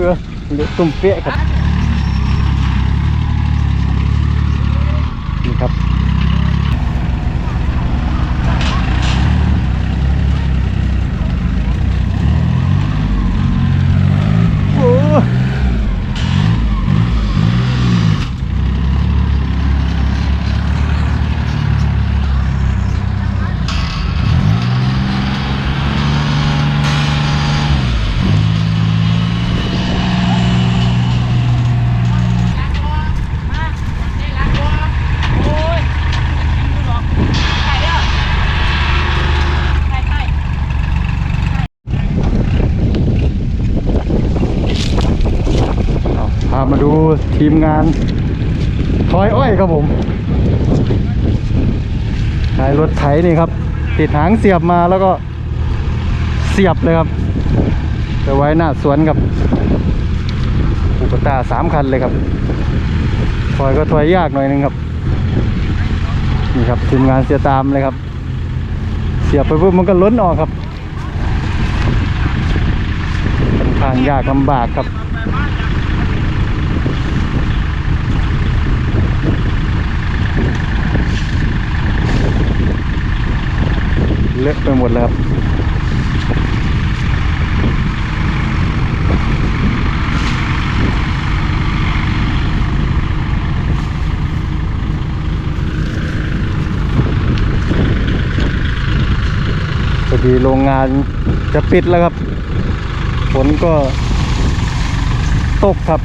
รือเตุ่มเปี้ยครับนี่ครับ โอ้เอาพามาดู ทีมงานทอยอ้อยครับผมขายรถไถนี่ครับ ติดหางเสียบมาแล้วก็เสียบเลยครับไปไว้หน้าสวนกับอุปตาสามคันเลยครับถอยก็ถอยยากหน่อยนึงครับ นี่ครับทีมงานเสียตามเลยครับ เสียบไปปุ๊บมันก็ล้นออกครับค่อนข้างยากลำบากครับ เลอะไปหมดแล้วพอดีโรงงานจะปิดแล้วครับ ฝนก็ตกครับ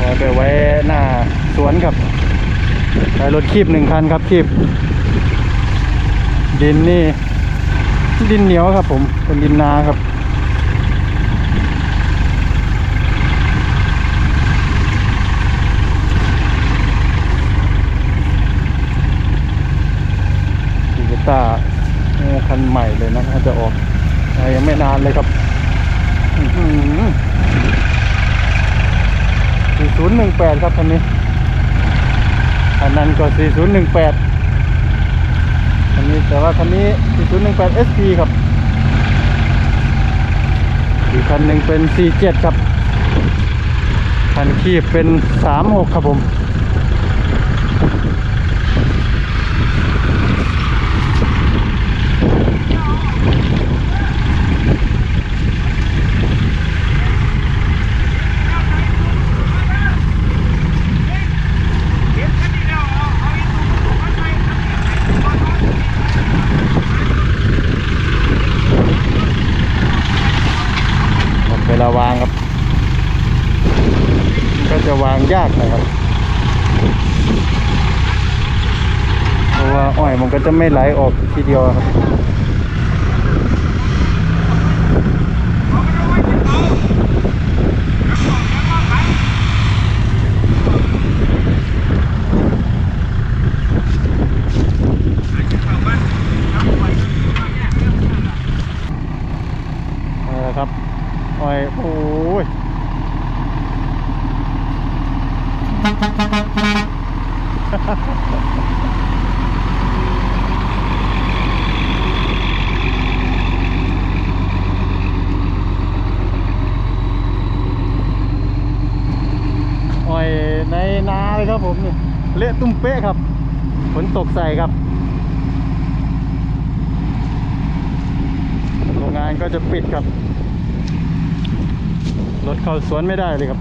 พอไปไว้หน้า สวนครับใช้รถคีบหนึ่งคันครับคีบ ดินนี่ ดินเหนียวครับ ผมเป็นดินนาครับดิจิต้าคันใหม่เลยนะน่าจะออกอ่ายังไม่นานเลยครับอื้อหือ4018ครับคันนี้ อันนั้นก็ 4018คันนี้แต่ว่าคันนี้ 4018 SP ครับอีกคันหนึ่งเป็น 47 ครับ คันคีบเป็น 36 ครับผม ลาวางครับ ก็จะวางยากนะครับ เพราะว่าอ้อยมันก็จะไม่ไหลออกทีเดียวครับ นี่แหละครับอ้อยโอ้ย อ้อยในนาเลยครับผมนี่เละตุ้มเป๊ะครับฝนตกใส่ครับโรงงานก็จะปิดครับ รถเข้าสวนไม่ได้เลยครับ